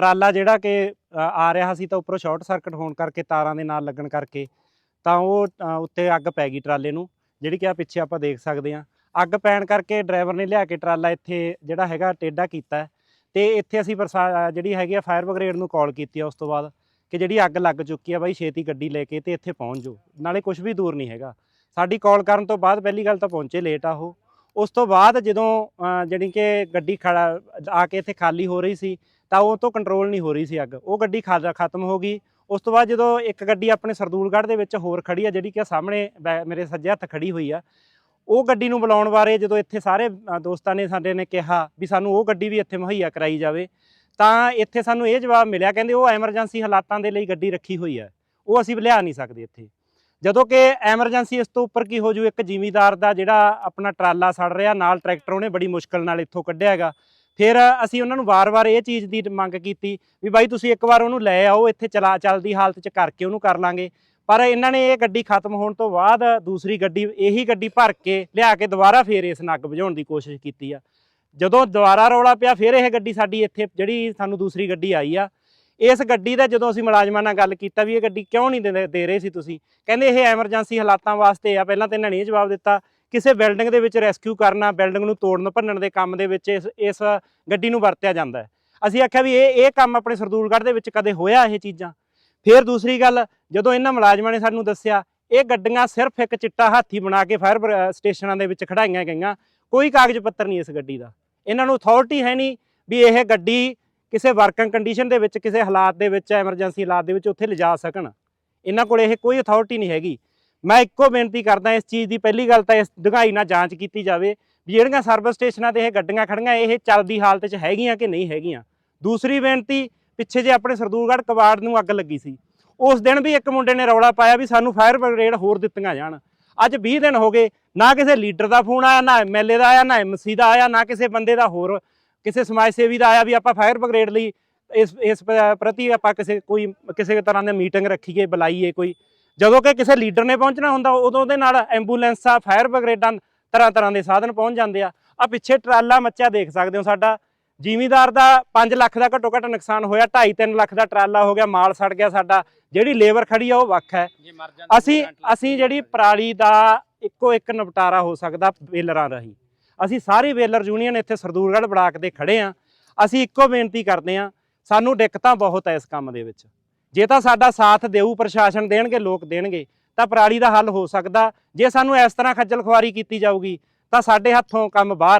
ਟਰਾਲਾ ਜਿਹੜਾ ਕਿ ਆ ਰਿਹਾ ਸੀ ਤਾਂ ਉੱਪਰੋਂ ਸ਼ਾਰਟ ਸਰਕਟ ਹੋਣ ਕਰਕੇ ਤਾਰਾਂ ਦੇ ਨਾਲ ਲੱਗਣ ਕਰਕੇ ਤਾਂ ਉਹ ਉੱਤੇ ਅੱਗ ਪੈ ਗਈ ਟਰਾਲੇ ਨੂੰ ਜਿਹੜੀ ਕਿ ਆ ਪਿੱਛੇ ਆਪਾਂ ਦੇਖ ਸਕਦੇ ਹਾਂ। ਅੱਗ ਪੈਣ ਕਰਕੇ ਡਰਾਈਵਰ ਨੇ ਲਿਆ ਕੇ ਟਰਾਲਾ ਇੱਥੇ ਜਿਹੜਾ ਹੈਗਾ ਟੇਢਾ ਕੀਤਾ ਹੈ ਤੇ ਇੱਥੇ ਅਸੀਂ ਪ੍ਰਸਾ- ਜਿਹੜੀ ਹੈਗੀ ਆ ਫਾਇਰ ਬ੍ਰਿਗੇਡ ਨੂੰ ਕਾਲ ਕੀਤੀ ਆ ਉਸ ਤੋਂ ਬਾਅਦ ਕਿ ਜਿਹੜੀ ਅੱਗ ਲੱਗ ਚੁੱਕੀ ਆ ਬਾਈ ਛੇਤੀ ਗੱਡੀ ਲੈ ਕੇ ਤੇ ਇੱਥੇ ਪਹੁੰਚ ਜਾਓ ਨਾਲੇ ਕੁਝ ਵੀ ਦੂਰ ਨਹੀਂ ਹੈਗਾ। ਸਾਡੀ ਕਾਲ ਕਰਨ ਤੋਂ ਬਾਅਦ ਪਹਿਲੀ ਗੱਲ ਤਾਂ ਪਹੁੰਚੇ ਲੇਟ ਆ ਉਹ। ਉਸ ਤੋਂ ਬਾਅਦ ਜਦੋਂ ਅ, ਜਿਹੜੀ ਕਿ ਗੱਡੀ ਖੜਾ ਆ ਕੇ ਇੱਥੇ ਖਾਲੀ ਹੋ ਰਹੀ ਸੀ ਤਾਂ ਉਹ ਤੋਂ ਕੰਟਰੋਲ ਨਹੀਂ ਹੋ ਰਹੀ ਸੀ ਅੱਗ। ਉਹ ਗੱਡੀ ਖਾ- ਖਤਮ ਹੋ ਗਈ। ਉਸ ਤੋਂ ਬਾਅਦ ਜਦੋਂ ਇੱਕ ਗੱਡੀ ਆਪਣੇ ਸਰਦੂਲਗੜ੍ਹ ਦੇ ਵਿੱਚ ਹੋਰ ਖੜੀ ਆ, ਜਿਹੜੀ ਕਿ ਸਾਹਮਣੇ ਬੈ- ਮੇਰੇ ਸੱਜੇ ਹੱਥ ਖੜੀ ਹੋਈ ਆ, ਉਹ ਗੱਡੀ ਨੂੰ ਬੁਲਾਉਣ ਬਾਰੇ ਜਦੋਂ ਇੱਥੇ ਸਾਰੇ ਦੋਸਤਾਂ ਨੇ ਸਾਡੇ ਨੇ ਕਿਹਾ ਵੀ ਸਾਨੂੰ ਉਹ ਗੱਡੀ ਵੀ ਇੱਥੇ ਮੁਹੱਈਆ ਕਰਾਈ ਜਾਵੇ, ਤਾਂ ਇੱਥੇ ਸਾਨੂੰ ਇਹ ਜਵਾਬ ਮਿਲਿਆ, ਕਹਿੰਦੇ ਉਹ ਐਮਰਜੈਂਸੀ ਹਾਲਾਤਾਂ ਦੇ ਲਈ ਗੱਡੀ ਰੱਖੀ ਹੋਈ ਹੈ ਉਹ ਅਸੀਂ ਲਿਆ ਨਹੀਂ ਸਕਦੇ ਇੱਥੇ। ਜਦੋਂ ਕਿ ਐਮਰਜੈਂਸੀ ਇਸ ਤੋਂ ਉੱਪਰ ਕੀ ਹੋ ਜੂ, ਇੱਕ ਜ਼ਿਮੀਦਾਰ ਦਾ ਜਿਹੜਾ ਆਪਣਾ ਟਰਾਲਾ ਸੜ ਰਿਹਾ, ਨਾਲ ਟਰੈਕਟਰ ਉਹਨੇ ਬੜੀ ਮੁਸ਼ਕਲ ਨਾਲ ਇੱਥੋਂ ਕੱਢਿਆ ਹੈਗਾ। ਫਿਰ ਅਸੀਂ ਉਹਨਾਂ ਨੂੰ ਵਾਰ-ਵਾਰ ਇਹ ਚੀਜ਼ ਦੀ ਮੰਗ ਕੀਤੀ ਵੀ ਬਾਈ ਤੁਸੀਂ ਇੱਕ ਵਾਰ ਉਹਨੂੰ ਲੈ ਆਓ, ਇੱਥੇ ਚਲਾ, ਚੱਲਦੀ ਹਾਲਤ 'ਚ ਕਰਕੇ ਉਹਨੂੰ ਕਰ ਲਾਂਗੇ। ਪਰ ਇਹਨਾਂ ਨੇ ਇਹ ਗੱਡੀ ਖਤਮ ਹੋਣ ਤੋਂ ਬਾਅਦ ਦੂਸਰੀ ਗੱਡੀ, ਇਹੀ ਗੱਡੀ ਭਰ ਕੇ ਲਿਆ ਕੇ ਦੁਬਾਰਾ ਫੇਰ ਇਸ ਨੂੰ ਅੱਗ ਬੁਝਾਉਣ ਦੀ ਕੋਸ਼ਿਸ਼ ਕੀਤੀ ਆ। ਜਦੋਂ ਦੁਬਾਰਾ ਰੌਲਾ ਪਿਆ, ਫਿਰ ਇਹ ਗੱਡੀ ਸਾਡੀ ਇੱਥੇ ਜਿਹੜੀ ਸਾਨੂੰ ਦੂਸਰੀ ਗੱਡੀ ਆਈ ਆ। ਇਸ ਗੱਡੀ ਦਾ ਜਦੋਂ ਅਸੀਂ ਮੁਲਾਜ਼ਮਾਂ ਨਾਲ ਗੱਲ ਕੀਤਾ ਵੀ ਇਹ ਗੱਡੀ ਕਿਉਂ ਨਹੀਂ ਦੇ ਦੇ ਰਹੇ ਸੀ ਤੁਸੀਂ? ਕਹਿੰਦੇ ਇਹ ਐਮਰਜੈਂਸੀ ਹਾਲਾਤਾਂ ਵਾਸਤੇ ਆ, ਪਹਿਲਾਂ ਤਾਂ ਇਹਨਾਂ ਨੇ ਇਹ ਜਵਾਬ ਦਿੱਤਾ ਕਿਸੇ ਬਿਲਡਿੰਗ ਦੇ ਵਿੱਚ ਰੈਸਕਿਊ ਕਰਨਾ ਬਿਲਡਿੰਗ ਨੂੰ ਤੋੜਨ, ਭੰਨਣ ਦੇ ਕੰਮ ਦੇ ਵਿੱਚ ਇਸ ਇਸ ਗੱਡੀ ਨੂੰ ਵਰਤਿਆ ਜਾਂਦਾ ਹੈ। ਅਸੀਂ ਆਖਿਆ ਵੀ ਇਹ ਇਹ ਕੰਮ ਆਪਣੇ ਸਰਦੂਲਗੜ੍ਹ ਦੇ ਵਿੱਚ ਕਦੇ ਹੋਇਆ ਇਹ ਚੀਜ਼ਾਂ? ਫਿਰ ਦੂਸਰੀ ਗੱਲ, ਜਦੋਂ ਇਹਨਾਂ ਮੁਲਾਜ਼ਮਾਂ ਨੇ ਸਾਨੂੰ ਦੱਸਿਆ, ਇਹ ਗੱਡੀਆਂ ਸਿਰਫ ਇੱਕ ਚਿੱਟਾ ਹਾਥੀ ਬਣਾ ਕੇ ਫਾਇਰ ਬਰ- ਸਟੇਸ਼ਨਾਂ ਦੇ ਵਿੱਚ ਖੜਾਈਆਂ ਗਈਆਂ, ਕੋਈ ਕਾਗਜ਼ ਪੱਤਰ ਨਹੀਂ ਇਸ ਗੱਡੀ ਦਾ। ਇਹਨਾਂ ਨੂੰ ਅਥਾਰਟੀ ਹੈ ਨਹੀਂ ਵੀ ਇਹ ਗੱਡੀ ਕਿਸੇ ਵਰਕਿੰਗ ਕੰਡੀਸ਼ਨ ਦੇ ਵਿੱਚ, ਕਿਸੇ ਹਾਲਾਤ ਦੇ ਵਿੱਚ ਐਮਰਜੈਂਸੀ ਹਾਲਾਤ ਦੇ ਵਿੱਚ ਉੱਥੇ ਲਿਜਾ ਸਕਣ। ਇਹਨਾਂ ਕੋਲ ਇਹ ਕੋਈ ਅਥਾਰਟੀ ਨਹੀਂ ਹੈਗੀ। ਮੈਂ ਇੱਕੋ ਬੇਨਤੀ ਕਰਦਾ ਇਸ ਚੀਜ਼ ਦੀ ਪਹਿਲੀ ਗੱਲ ਤਾਂ ਇਸ ਡੂੰਘਾਈ ਨਾਲ ਜਾਂਚ ਕੀਤੀ ਜਾਵੇ ਵੀ ਜਿਹੜੀਆਂ ਸਰਵਿਸ ਸਟੇਸ਼ਨਾਂ ਤੇ ਇਹ ਗੱਡੀਆਂ ਖੜੀਆਂ, ਇਹ ਚੱਲਦੀ ਹਾਲਤ 'ਚ ਹੈਗੀਆਂ ਕਿ ਨਹੀਂ ਹੈਗੀਆਂ? ਦੂਸਰੀ ਬੇਨਤੀ, ਪਿੱਛੇ ਜੇ ਆਪਣੇ ਸਰਦੂਲਗੜ੍ਹ ਕਬਾੜ ਨੂੰ ਅੱਗ ਲੱਗੀ ਸੀ, ਉਸ ਦਿਨ ਵੀ ਇੱਕ ਮੁੰਡੇ ਨੇ ਰੌਲਾ ਪਾਇਆ ਵੀ ਸਾਨੂੰ ਫਾਇਰ ਬ੍ਰਿਗੇਡ ਹੋਰ ਦਿੱਤੀਆਂ ਜਾਣ। ਅੱਜ 20 ਦਿਨ ਹੋ ਗਏ, ਨਾ ਕਿਸੇ ਲੀਡਰ ਦਾ ਫੋਨ ਆਇਆ, ਨਾ ਐਮਐਲਏ ਦਾ ਆਇਆ, ਨਾ ਐਮਸੀ ਦਾ ਆਇਆ, ਨਾ ਕਿਸੇ ਬੰਦੇ ਦਾ ਹੋਰ, ਕਿਸੇ ਸਮਾਜ ਸੇਵੀ ਦਾ ਆਇਆ ਵੀ ਆਪਾਂ ਫਾਇਰ ਬ੍ਰਿਗੇਡ ਲਈ ਇਸ ਇਸ ਪ- ਪ੍ਰਤੀ ਆਪਾਂ ਕਿਸੇ ਕੋਈ, ਕਿਸੇ ਤਰ੍ਹਾਂ ਦੀ ਮੀਟਿੰਗ ਰੱਖੀਏ ਬੁਲਾਈਏ ਕੋਈ। ਜਦੋਂ ਕਿ ਕਿਸੇ ਲੀਡਰ ਨੇ ਪਹੁੰਚਣਾ ਹੁੰਦਾ ਉਦੋਂ ਉਹਦੇ ਨਾਲ ਐਂਬੂਲੈਂਸਾਂ ਫਾਇਰ ਬ੍ਰਿਗੇਡਾਂ ਤਰ੍ਹਾਂ ਤਰ੍ਹਾਂ ਦੇ ਸਾਧਨ ਪਹੁੰਚ ਜਾਂਦੇ ਆ। ਆ ਪਿੱਛੇ ਟਰਾਲਾ ਮੱਚਿਆ ਦੇਖ ਸਕਦੇ ਹੋ ਸਾਡਾ। ਜ਼ਿਮੀਦਾਰ ਦਾ 5 ਲੱਖ ਦਾ ਘੱਟੋ ਘੱਟ ਨੁਕਸਾਨ ਹੋਇਆ 2.5 3 ਲੱਖ ਦਾ ਟਰਾਲਾ ਹੋ ਗਿਆ ਮਾਲ ਸੜ ਗਿਆ ਸਾਡਾ। ਜਿਹੜੀ ਲੇਬਰ ਖੜੀ ਆ ਉਹ ਵੱਖ ਹੈ। ਅਸੀਂ ਅਸੀਂ ਜਿਹੜੀ ਪਰਾਲੀ ਦਾ ਇੱਕੋ ਇੱਕ ਨਿਪਟਾਰਾ ਹੋ ਸਕਦਾ ਵੇਲਰਾਂ ਰਾਹੀਂ ਅਸੀਂ ਸਾਰੀ ਵੇਲਰ ਯੂਨੀਅਨ ਇੱਥੇ ਸਰਦੂਲਗੜ੍ਹ ਬਲਾਕ ਦੇ ਖੜੇ ਆ ਅਸੀਂ ਇੱਕੋ ਬੇਨਤੀ ਕਰਦੇ ਆ ਸਾਨੂੰ ਦਿੱਕਤਾਂ ਬਹੁਤ ਐ ਇਸ ਕੰਮ ਦੇ ਵਿੱਚ। ਜੇ ਤਾਂ ਸਾਡਾ ਸਾਥ ਦੇਊ, ਪ੍ਰਸ਼ਾਸਨ ਦੇਣਗੇ, ਲੋਕ ਦੇਣਗੇ, ਤਾਂ ਪਰਾਲੀ ਦਾ ਹੱਲ ਹੋ ਸਕਦਾ। ਜੇ ਸਾਨੂੰ ਇਸ ਤਰ੍ਹਾਂ ਖੱਜਲ ਖੁਆਰੀ ਕੀਤੀ ਜਾਊਗੀ, ਤਾਂ ਸਾਡੇ ਹੱਥੋਂ ਕੰਮ ਬਾਹਰ